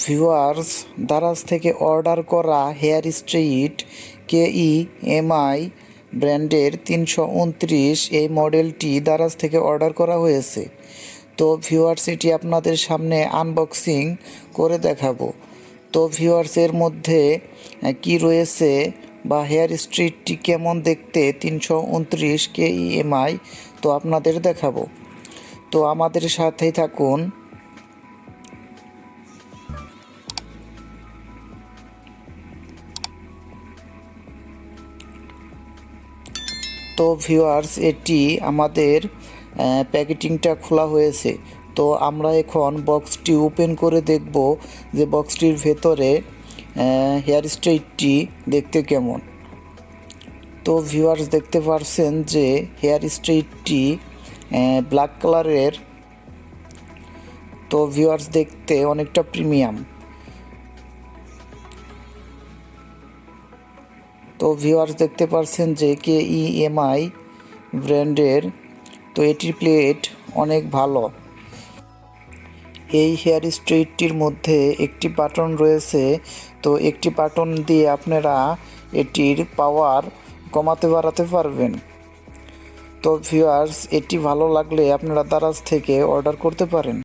Viewers, Daraz থেকে order করা hair straight Kemei ব্র্যান্ডের তিনশো উনত্রিশ এই মডেলটি দারাজ থেকে অর্ডার করা হয়েছে। তো ভিউয়ার্স, এটি আপনাদের সামনে আনবক্সিং করে দেখাবো। তো ভিউয়ার্স, এর মধ্যে কি রয়েছে বা হেয়ার স্ট্রিটটি কেমন দেখতে তিনশো উনত্রিশ কে ই এমআই তো আপনাদের দেখাবো। তো আমাদের সাথেই থাকুন। তো ভিউয়ার্স এটি আমাদের প্যাকেটিংটা খোলা হয়েছে। তো আমরা এখন বক্সটি ওপেন করে দেখব যে বক্সটির ভেতরে হেয়ার স্ট্রেটটি দেখতে কেমন। তো ভিউয়ার্স দেখতে পারছেন যে হেয়ার স্ট্রেটটি ব্ল্যাক কালারের তো ভিউয়ার্স দেখতে অনেকটা প্রিমিয়াম তো ভিউয়ার্স দেখতে পারছেন যে কে ইএমআই ব্র্যান্ডের তো এটির প্লেট অনেক ভালো। এই হেয়ার স্ট্রেটটির মধ্যে একটি বাটন রয়েছে, তো একটি বাটন দিয়ে আপনারা এটির পাওয়ার কমাতে বাড়াতে পারবেন। তো ভিউয়ার্স এটি ভালো লাগলে আপনারা দারাজ থেকে অর্ডার করতে পারেন।